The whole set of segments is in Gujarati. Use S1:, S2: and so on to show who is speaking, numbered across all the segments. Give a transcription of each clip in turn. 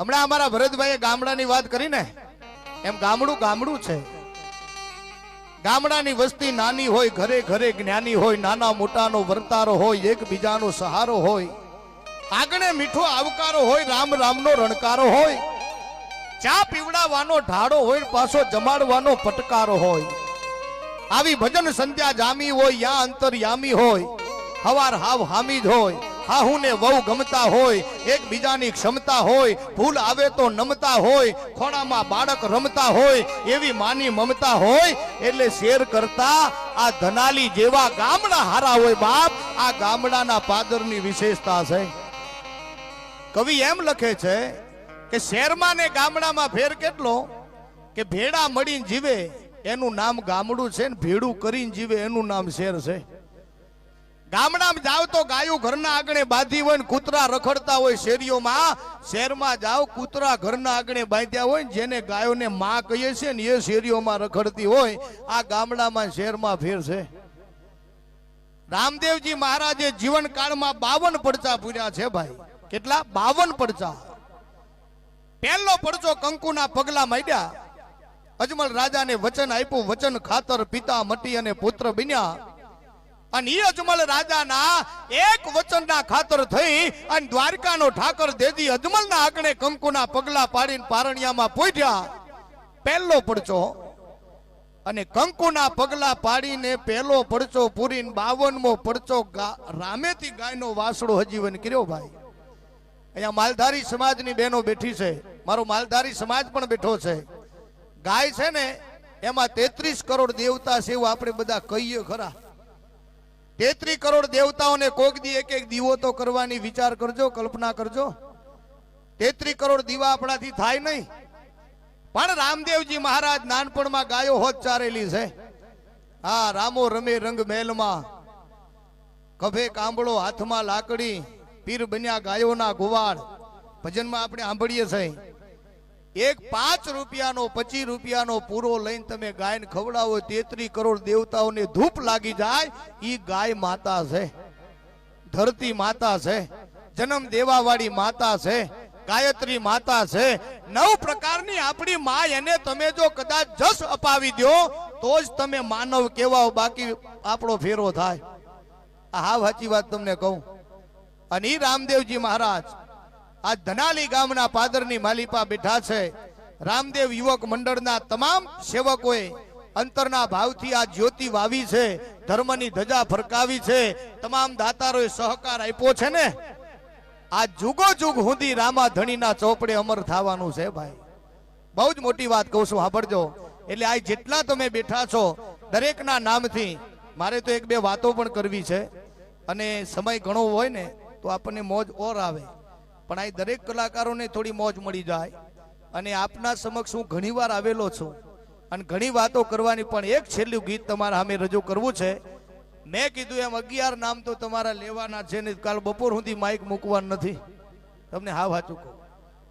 S1: હમણાં અમારા ભરતભાઈએ ગામડાની વાત કરી ને એમ ગામડું ગામડું છે. ગામડાની વસ્તી નાની હોય, ઘરે ઘરે જ્ઞાની હોય, નાના મોટાનો વર્તારો હોય, એકબીજાનો સહારો હોય આગણે મીઠો આવકારો હોય, રામ રામનો રણકારો હોય, ચા પીવડાવવાનો ઢાળો હોય, પાછો જમાડવાનો પટકારો હોય, આવી ભજન સંધ્યા જામી હોય, યા અંતરયામી હોય, હવાર હાવ હામી જ હોય હાહુને વહુ ગમતા હોય, એકબીજાની ક્ષમતા હોય, ભૂલ આવે તો નમતા હોય, ખોણામાં બાળક રમતા હોય, એવી માની મમતા હોય, એટલે શેર કરતા આ ધનાલી જેવા ગામડા હારા હોય બાપ, આ ગામડાના પાદરની વિશેષતા છે. કવિ એમ લખે છે કે શહેરમાં ને ગામડામાં ફેર કેટલો? કે ભેડા મળીને જીવે, એનું નામ ગામડું છે ને ભેડું કરીને જીવે, એનું નામ શેર છે. ગામડામાં જાવ તો ગાયું ઘરના આંગણે બાંધી હોય ને કૂતરા રખડતા હોય શેરીઓમાં, શહેરમાં જાવ કૂતરા ઘરના આંગણે બાંધ્યા હોય જેને ગાયોને માં કહીએ છીએ ને એ શેરીઓમાં રખડતી હોય, આ ગામડામાં શહેરમાં ફેર છે. રામદેવજી મહારાજે જીવન કાળમાં બાવન પડચા પૂર્યા છે ભાઈ. કેટલા? બાવન પડચા. પહેલો પડચો કંકુના પગલા માંડ્યા. અજમલ રાજાને વચન આપ્યું, વચન ખાતર પિતા મટી અને પુત્ર બન્યા. અને એ અજમલ રાજાના એક વચનના ખાતર થઈ અને દ્વારકાનો ઠાકર દેદી અજમલના આંગણે કંકુના પગલા પાડીને પારણિયામાં પોઢ્યા. પહેલો પડચો. અને કંકુના પગલા પાડીને પહેલો પડચો પૂરીને બાવનમો પડચો રામેથી ગાયનો વાસડો હજીવન કર્યો ભાઈ. અહીંયા માલધારી સમાજની બહેનો બેઠી છે. મારો માલધારી સમાજ પણ બેઠો છે. ગાય છે ને, એમાં તેત્રીસ કરોડ દેવતા છે એવું આપણે બધા કહીએ ખરા. તેત્રીસ કરોડ દેવતાઓને કોક દી એક એક દીવો તો કરવાની વિચાર કરજો, કલ્પના કરજો. તેત્રી કરોડ દીવા આપણાથી થાય નહીં. પણ રામદેવજી મહારાજ નાનપણમાં ગાયો હોત ચારેલી છે. હા રામો રમે રંગ મહેલમાં. કભે કાંબળો હાથમાં લાકડી, પીર બન્યા ગાયોના ગોવાળ. ભજનમાં આપણે સાંભળીએ છે એક પાંચ રૂપિયાનો, પચીસ રૂપિયાનો પૂરો લઈને તમે ગાયને ખવડાવો, તેત્રી કરોડ દેવતાઓને ધૂપ લાગી જાય, ઈ ગાય માતા છે. ધરતી માતા છે. જન્મ દેવાવાળી માતા છે. ગાયત્રી માતા છે. નવ પ્રકારની આપણી મા એને તમે જો કદાચ જસ અપાવી દો, તો જ તમે માનવ કેવાઓ, બાકી આપણો ફેરો થાય. હા સાચી વાત તમને કહું. અને રામદેવજી મહારાજ આ ધનાલી ગામના પાદરની માલિપા બેઠા છે. રામદેવ યુવક મંડળના તમામ સેવકોએ અંતરના ભાવથી આ જ્યોતિ વાવી છે, ધર્મની ધજા ફરકાવી છે. તમામ દાતારોએ સહકાર આપ્યો છે ને? આ જુગો જુગ સુધી રામા ધણીના ચોપડે અમર થવાનું છે ભાઈ. બહુ જ મોટી વાત કહું છું, સાંભળજો. એટલે આ જેટલા તમે બેઠા છો, દરેકના નામથી મારે તો એક બે વાતો પણ કરવી છે. અને સમય ઘણો હોય ને, તો આપણને મોજ ઓર આવે. પણ આ દરેક કલાકારોને થોડી મોજ મળી જાય. અને આપના સમક્ષ હું ઘણીવાર આવેલો છું. અને ઘણી વાતો કરવાની પણ એક છેલ્લું ગીત તમારા સામે રજૂ કરવું છે. મેં કીધું એમ, અગિયાર નામ તો તમારા લેવાના છે ને કાલ બપોર સુધી માઇક મૂકવાનું નથી. તમને હા સાચું કહું.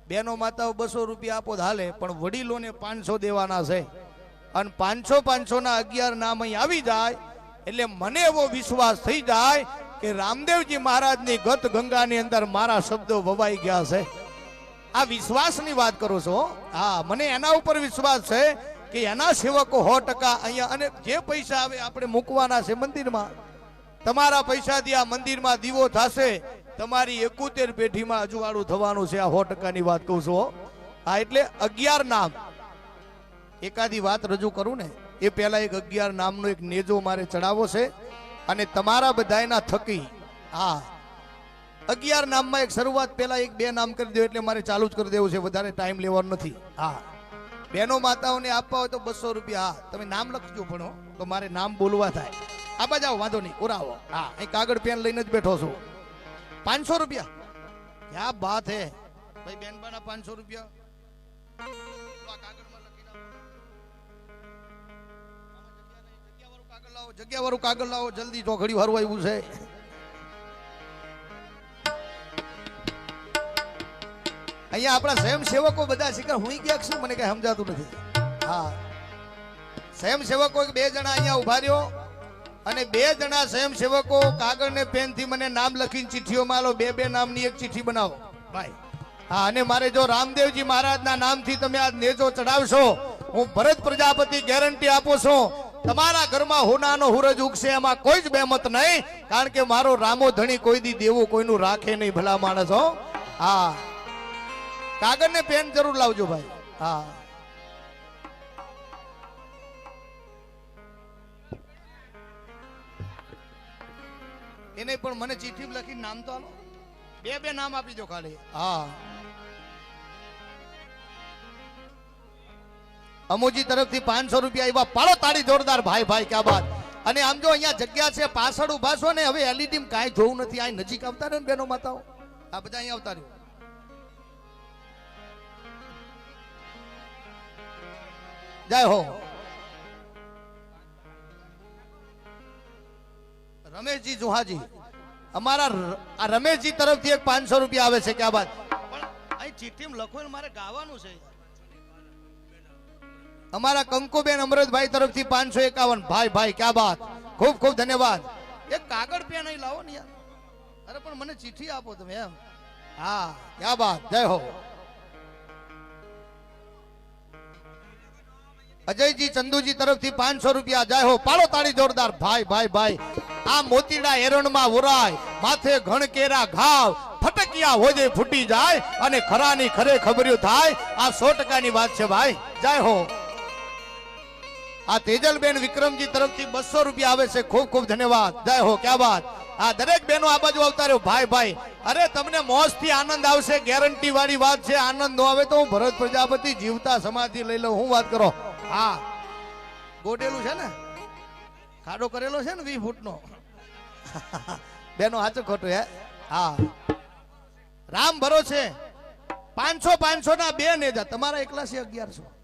S1: બેનો માતાઓ, બસો રૂપિયા આપો હાલે, પણ વડીલોને પાંચસો દેવાના છે. અને પાંચસો પાંચસો ના અગિયાર નામ અહીં આવી જાય, એટલે મને એવો વિશ્વાસ થઈ જાય કે રામદેવજી મહારાજની ગત ગંગાની અંદર મારા શબ્દો વવાઈ ગયા છે. આ વિશ્વાસની વાત કરું છું હા. મને એના ઉપર વિશ્વાસ છે કે એના સેવકો સો ટકા અહીંયા અને જે પૈસા આવે આપણે મૂકવાના છે મંદિરમાં, તમારા પૈસાથી આ મંદિરમાં દીવો થશે, તમારી એકોતેર પેઢીમાં અજવાળું થવાનું છે. આ સો ટકાની વાત કહું છું હા. એટલે અગિયાર નામ. એકાદી વાત રજૂ કરું ને, એ પહેલા એક અગિયાર નામનો એક નેજો મારે ચડાવવો છે. અને તમારા બધાયના થકી. હા. અગિયાર નામમાં એક શરૂઆત, પહેલા એક બે નામ કરી દો એટલે મારે ચાલુ જ કરી દેવું છે, વધારે ટાઈમ લેવાનો નથી. હા. બહેનો માતાઓને આપવા હોય તો બસો રૂપિયા. હા, તમે નામ લખજો પણ તો મારે નામ બોલવા થાય. આ બાજુ વાંધો નહીં, ઉરાવો. હા અહીં કાગળ પેન લઈને જ બેઠો છું. પાંચસો રૂપિયા. ક્યાં બાત હે? ભાઈ, બેનબાના પાંચસો રૂપિયા. જગ્યા વાળું કાગળ લાવો જલ્દી ચોઘડી વાળું આવ્યું છે. અહીંયા આપણા સ્વયંસેવકો બધા શીખર હું ક્યાંક શું મને કઈ સમજાતું નથી. હા. સ્વયંસેવકો બે જણા અહીંયા ઊભા રહ્યો અને બે જણા સ્વયંસેવકો કાગળ ને પેનથી મને નામ લખીને ચિઠ્ઠીઓમાં આલો બે બે નામની એક ચિઠ્ઠી બનાવો. ભાઈ. હા અને મારે જો રામદેવજી મહારાજના નામથી તમે આ નેજો ચડાવશો હું ભરત પ્રજાપતિ ગેરંટી આપું છું તમારા ઘરમાં હોનાનો હુરજ ઉગશે, એમાં કોઈ જ બેમત નહીં, કારણ કે મારો રામો ધણી કોઈ દી દેવું કોઈનું રાખે નહીં, ભલા માણસ, હો. કાગળ ને પેન જરૂર લાવજો ભાઈ. હા. એને પણ મને ચીઠી લખીને નામ તો આલો. બે બે નામ આપી દો ખાલી. હા. અમુજી તરફથી પાંચસો રૂપિયા આવ્યા. પાડો તાળી, જોરદાર. ભાઈ ભાઈ, ક્યાં બાત. અને આમ જો અહીંયા જગ્યા છે, પાછળ ઊભા છો ને, હવે એલઈડી કાંઈ જોવું નથી. આ નજીક આવતા ને બેનો માતાઓ? આ બધા અહીંયા આવતા રહ્યો. જય હો. રમેશજી જોહાજી, અમારા આ રમેશજી તરફથી એક પાંચસો રૂપિયા આવે છે, ક્યાં બાદ પણ અહીં ચીઠીમાં લખો મારે ગાવાનું છે. અમારા કંકુબેન અમૃતભાઈ તરફથી પાંચસો એકાવન. ભાઈ ભાઈ ક્યાં બાત? ખૂબ ખૂબ ધન્યવાદ. એક કાગળ પેન અહીં લાવો ને યાર. અરે પણ મને ચિઠ્ઠી આપો તમે એમ. હા ક્યાં બાત? જય હો. અજયજી ચંદુજી તરફથી પાંચસો રૂપિયા. જય હો. પાડો તાળી જોરદાર. ભાઈ ભાઈ ભાઈ આ મોતીડા એરણમાં ઉરાય. માથે ઘણ કેરા ઘાવ. ફટકિયા હોજે ફૂટી જાય અને ખરાની ખરે ખબર્યું થાય. આ સો ટકાની વાત છે ભાઈ. જય હો. આ તેજલબેન વિક્રમજી તરફથી બસો રૂપિયા આવે છે. ખૂબ ખૂબ ધન્યવાદ. જય હો, ક્યાં વાત આ દરેક બહેનો આ બાજુ આવતા રહ્યો. ભાઈ ભાઈ, અરે તમને મોજથી આનંદ આવશે. ગેરંટી વાળી વાત છે, આનંદ નો આવે તો હું ભરત પ્રજાપતિ જીવતા સમાધિ લઈ લઉં. હું વાત કરો? હા. ગોડેલું છે ને? ખાડો કરેલો છે ને વી ફૂટનો? બેનો સાચું ખોટું હે? હા. રામ ભરોસે. પાંચસો પાંચસો ના બે નેજા તમારા એકલા છે અગિયારસો.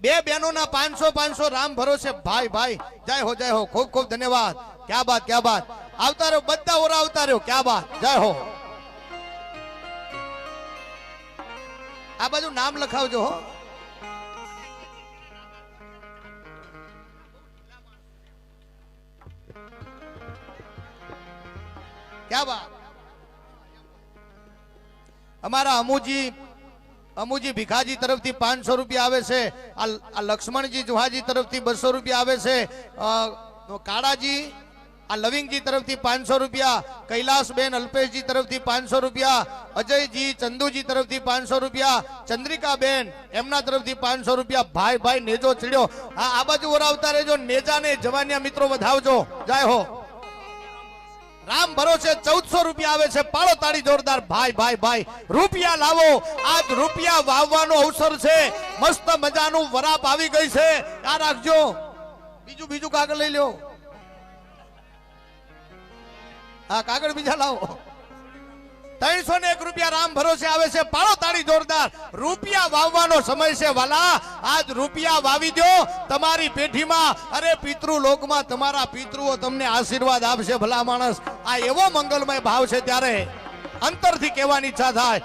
S1: બે બહેનોના પાંચસો પાંચસો રામ ભરોસે. ભાઈ ભાઈ, જય હો જય હો. ખૂબ ખૂબ ધન્યવાદ. ક્યાં બાત ક્યાં બાત. આવતા રહ્યો બધા ઓરા આવતા રહ્યો ક્યાં બાત. જય હો. આ બાજુ નામ લખાવજો હો. ક્યાં બાત? અમારા અમુજી અમુજી ભીખાજી તરફથી પાંચસો રૂપિયા આવે છે. આ લક્ષ્મણજી જુહાજી તરફથી બસો રૂપિયા આવે છે. કાળાજી, આ લવિંગજી તરફથી પાંચસો રૂપિયા, કૈલાસબેન અલ્પેશજી તરફથી પાંચસો રૂપિયા, અજયજી ચંદુજી તરફથી પાંચસો રૂપિયા, ચંદ્રિકાબેન એમના તરફથી પાંચસો રૂપિયા. ભાઈ ભાઈ, નેજો ચડ્યો. આ આ બાજુ ઓરાવતા રહેજો નેજાને જવાનિયા મિત્રો વધાવજો. જય હો. રામ ભરોસે ચૌદસો રૂપિયા આવે છે. પાળો તાળી જોરદાર. ભાઈ ભાઈ ભાઈ. રૂપિયા લાવો. આજ રૂપિયા વાવવાનો અવસર છે. મસ્ત મજાનું વરાપ આવી ગઈ છે. આ રાખજો. બીજું બીજું કાગળ લઈ લ્યો. હા, કાગળ બીજા લાવો. ત્રણસો ને એક રૂપિયા રામ ભરોસે આવે છે. પાળો તાળી જોરદાર. રૂપિયા વાવવાનો સમય છે, વાલા. આજ રૂપિયા વાવી દો. તમારી પેઢીમાં, અરે પિતૃ લોકમાં તમારા પિતૃઓ તમને આશીર્વાદ આપશે, ભલા માણસ. આ એવો મંગલમય ભાવ છે ત્યારે અંતરથી કહેવાની ઈચ્છા થાય.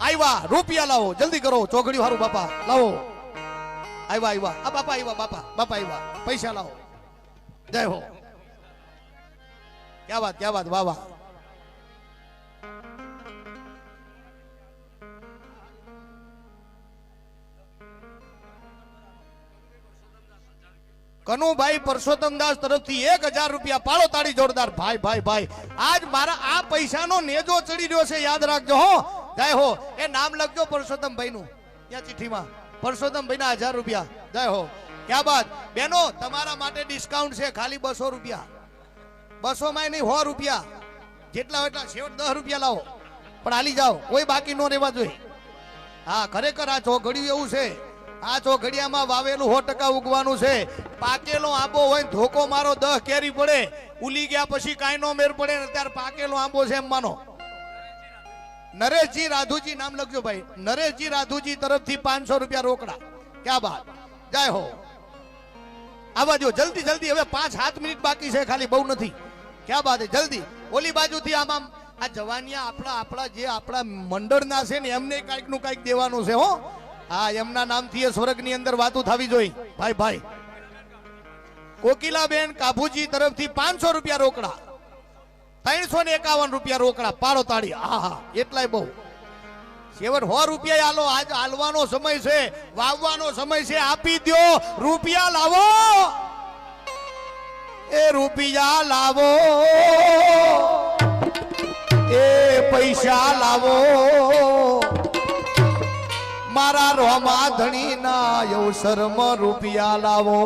S1: આવ્યા રૂપિયા લાવો. જલ્દી કરો. ચોકડી વાળું બાપા. લાવો. આવ્યા આવ્યા આ બાપા આવ્યા બાપા. બાપા આવ્યા પૈસા લાવો. જય હો. ક્યાં વાત ક્યાં વાત, વાહ વાહ. કનુભાઈ પરસોત્તમદાસ તરફથી એક હજાર રૂપિયા પાડો તાળી જોરદાર. ભાઈ ભાઈ ભાઈ, આજ મારા આ પૈસાનો નેજો ચડી રહ્યો છે, યાદ રાખજો હો. જય હો. એ નામ લખજો પરસોત્તમભાઈ નું ત્યાં ચિઠ્ઠીમાં. પરસોત્તમભાઈ ના હજાર રૂપિયા. જય હો. ક્યાં બાત બેનો, તમારા માટે ડિસ્કાઉન્ટ છે, ખાલી બસો રૂપિયા. બસો માં નહીં, સો રૂપિયા. જેટલા એટલા છેવટ દસ રૂપિયા લાવો. પણ હાલી જાઓ. કોઈ બાકી ન રહેવા જોઈએ. હા, ખરેખર આ ચોઘડિયું એવું છે. આ ચોઘડિયામાં વાવેલું સો ટકા ઉગવાનું છે. પાકેલો આંબો હોય ધોકો મારો, દહ કેરી પડે. ઉલી ગયા પછી કાંઈ નો મેર પડે ને પાકેલો આંબો છે એમ માનો. નરેશજી રાધુજી, નામ લખજો ભાઈ. નરેશજી રાધુજી તરફથી પાંચસો રૂપિયા રોકડા. ક્યાં બાત? જય હો. આવા જો, જલ્દી જલ્દી. હવે પાંચ, સાત મિનિટ બાકી છે ખાલી, બહુ નથી. ક્યાં બાત જલ્દી. ઓલી બાજુથી આમ આમ. આ જવાનિયા આપણા આપણા જે આપણા મંડળના છે ને, એમને કાંઈકનું કાંઈક દેવાનું છે, હો. હા એમના નામથી એ સ્વર્ગની અંદર વાતો થવી જોઈ. ભાઈ ભાઈ. કોકિલાબેન કાભુજી તરફથી પાંચસો રૂપિયા રોકડા. ત્રણસો ને એકાવન રૂપિયા રોકડા. પાડો તાળી. હા એટલાય બહુ. છેવટ સો રૂપિયા આલો. આજ હાલવાનો સમય છે. વાવવાનો સમય છે. આપી દ્યો. રૂપિયા લાવો. એ રૂપિયા લાવો. એ પૈસા લાવો. મારા રોમા ધણીના અવસરમાં રૂપિયા લાવો.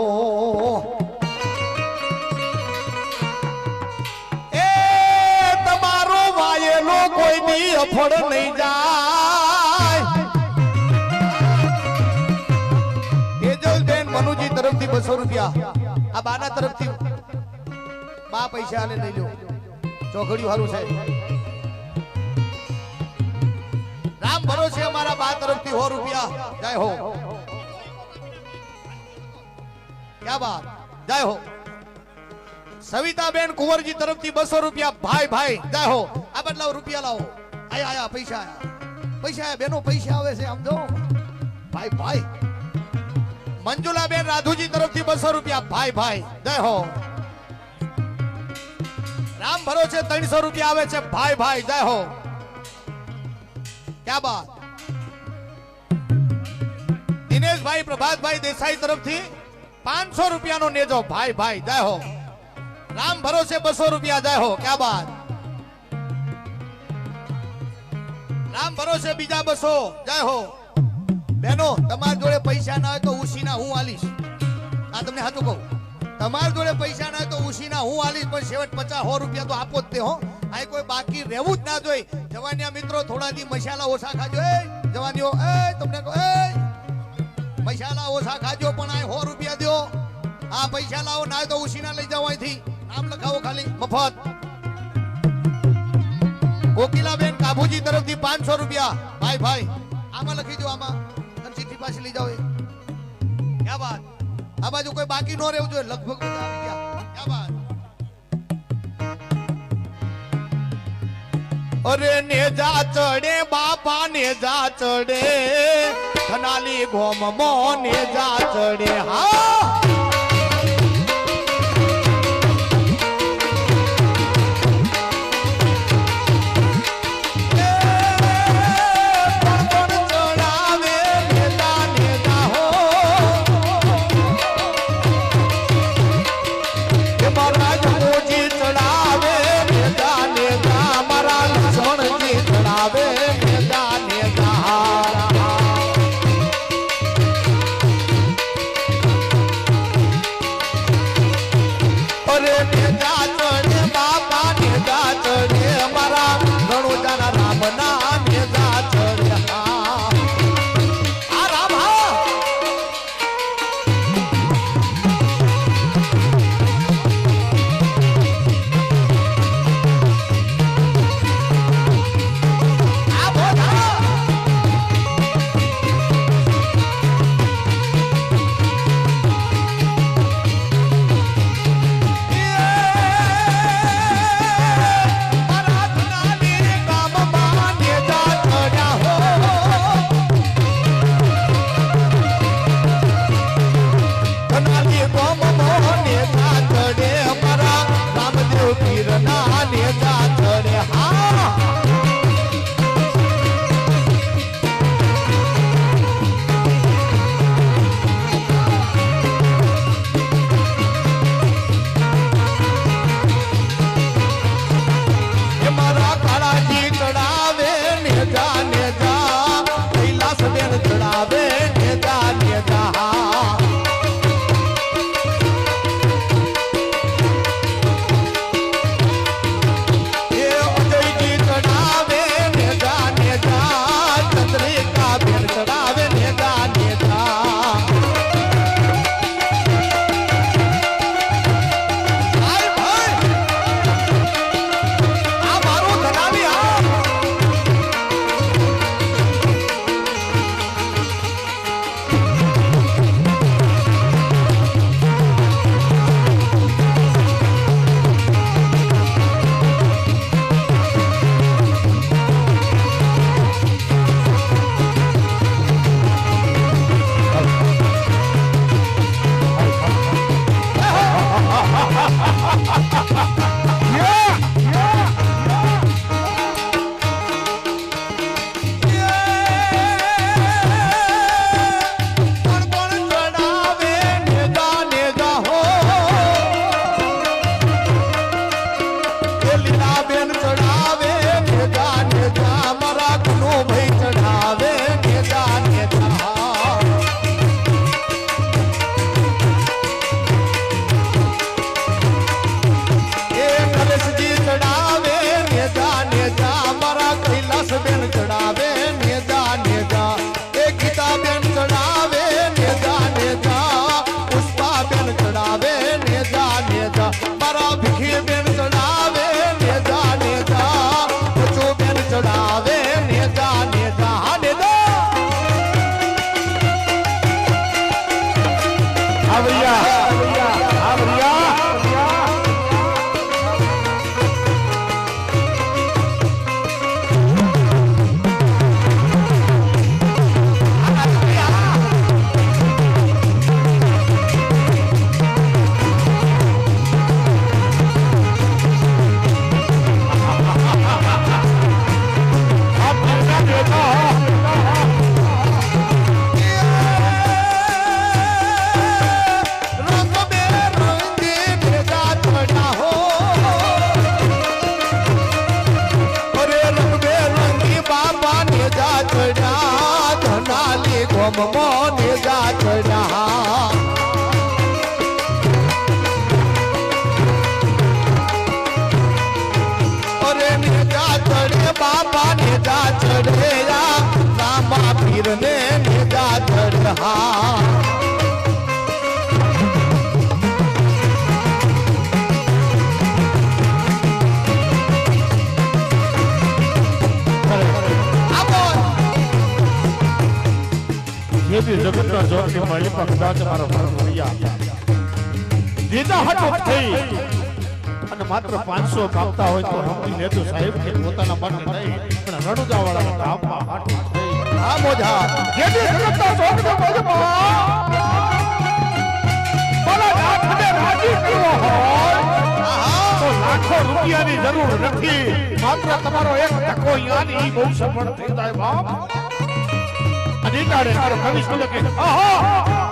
S1: એ તમારો વાયેલો કોઈ બી અફળ નહીં જાય. તેજલબેન મનુજી તરફથી બસો રૂપિયા. આ બાના તરફથી. બા પૈસા આને લઈ લો ચોકડ્યું સારું છે. ભરોસે અમારા બા તરફથી સો રૂપિયા. જય હો. ક્યા બાત જય હો. સવિતાબેન કુંવરજી તરફથી બસો રૂપિયા. ભાઈ ભાઈ, જય હો. આ બદલાવ રૂપિયા લાવો. આયા આયા, પૈસા આયા. પૈસા આયા, બેનો પૈસા આવે છે, આમ જો. ભાઈ ભાઈ. મંજુલાબેન રાધુજી તરફથી બસો રૂપિયા. ભાઈ ભાઈ, જય હો. રામ ભરોસે ત્રણસો રૂપિયા આવે છે. ભાઈ ભાઈ, જય હો. ક્યા બાત દિનેશભાઈ પ્રભાતભાઈ દેસાઈ તરફથી પાંચસો રૂપિયાનો નેજો. ભાઈ ભાઈ, જય હો. રામ ભરોસે બસો રૂપિયા, જય હો. ક્યા બાત રામ ભરોસે બીજા બસો, જય હો. બેનો તમારા જોડે પૈસા ના હોય તો ઉસીના હું આલીશ. આ તમને સાચું કહું. તમારા જોડે પૈસા ના હોય તો ઉસીના હું આલીશ, પણ છેવટ પચાસ સો રૂપિયા તો આપો જ તે, હો. આ કોઈ બાકી રહેવું જ ના જોઈ જવાનિયા મિત્રો થોડા દી મસાલા ઓછા ખાજો. એ, જવાનીઓ, એ, તમને એ. મસાલા ઓછા ખાજો, પણ આ સો રૂપિયા દ્યો આ પૈસા લાવો ના તો ઉસીના લઈ જાઓ અહીંથી. નામ લખાવો ખાલી, મફત. કોકિલાબેન કાબુજી તરફથી પાંચસો રૂપિયા. ભાઈ ભાઈ, આમાં લખી દો આમાં. અને ચિઠ્ઠી પાછી લઈ જાઓ એ. ક્યાં વાત? આ બાજુ કોઈ બાકી નો રહેવું જોઈએ. લગભગ બધા આવી ગયા. ક્યાં બાત અરે નેજા ચડે બાપા નેજા ચડે ખનાલી ગોમ મો નેજા ચડે. હા! ધનાલી ગોમમો નેજા ચડ્યા અરે નેજા ચડે બાબા નેજા ચડે રામા પીર ને નેજા ચડ્યા
S2: બી જગતનો જોગની માલિક કદાચ મારો ભરત ભૈયા દીદા હટો થઈ. અને માત્ર પાંચસો કાપતા હોય તો સમજી લેજો સાહેબ કે પોતાના માટે નહીં, પણ રણુજા વાળા ધામમાં હાટો થઈ.
S1: આ મોજા.
S2: બી જગતનો જોગનો માલિક બોલો નાથને રાજી કર્યો હોય, તો લાખો રૂપિયાની જરૂર નથી. માત્ર તમારો એક ટકો યાની બહુ સફળ થઈ જાય, બાપ. અધિકારે તારો કવિ બોલે કે આહા!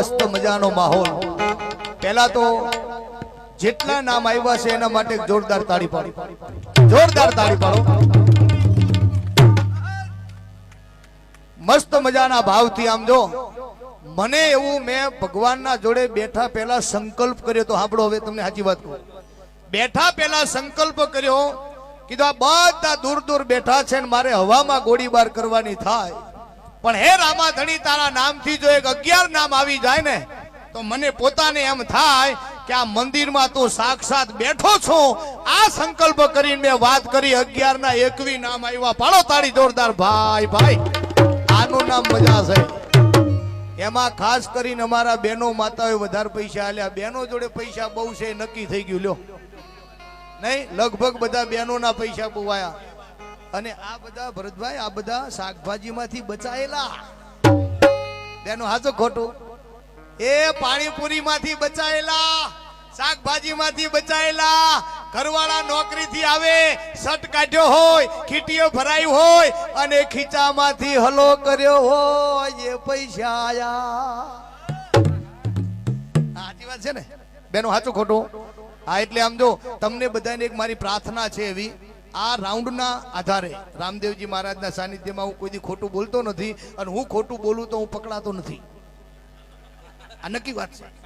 S1: મસ્ત મજાનો માહોલ. પહેલા તો જેટલા નામ આવ્યા છે એના માટે જોરદાર તાળી પાડો. જોરદાર તાળી પાડો. મસ્ત મજાના ભાવથી આમ જો, મને એવું મેં ભગવાનના જોડે બેઠા પહેલા સંકલ્પ કર્યો તો સાંભળો હવે તમને સાચી વાત કહું. બેઠા પહેલા સંકલ્પ કર્યો, કીધું આ બધા દૂર દૂર બેઠા છે ને મારે હવામાં ગોળીબાર કરવાની થાય. પણ હે રામાધણી, તારા નામથી જો એક અગિયાર નામ આવી જાય ને, તો મને પોતાને એમ થાય કે આ મંદિરમાં તું સાક્ષાત બેઠો છો. આ સંકલ્પ કરીને મેં વાત કરી અગિયાર ના એકવી નામ આવ્યા. પાડો તાળી જોરદાર. ભાઈ ભાઈ, આનું નામ મજા છે. એમાં ખાસ કરીને અમારા બહેનો માતાઓએ વધારે પૈસા આલ્યા. બહેનો જોડે પૈસા બહુ છે નક્કી થઈ ગયું. લ્યો. નહીં, લગભગ બધા બહેનોના પૈસા બુવાયા અને આ બધા ભરતભાઈ, આ બધા શાકભાજીમાંથી બચાયેલા. તેનું હાચો ખોટું. એ પાણીપુરી માંથી બચાયેલા શાકભાજી માંથી બચાયેલા, ઘરવાળા નોકરીથી આવે શટ કાઢ્યો હોય, ખીટીઓ ભરાયું હોય, અને ખીચામાંથી હલો કર્યો હોય, એ પૈસા આયા. સાચી વાત છે ને? બેનું સાચું ખોટું. હા, એટલે આમ જો, તમને બધાને એક મારી પ્રાર્થના છે એવી. આ રાઉન્ડના આધારે રામદેવજી મહારાજના સાનિધ્યમાં હું કોઈ દી ખોટું બોલતો નથી અને હું ખોટું બોલું તો હું પકડાતો નથી. આ નક્કી વાત છે.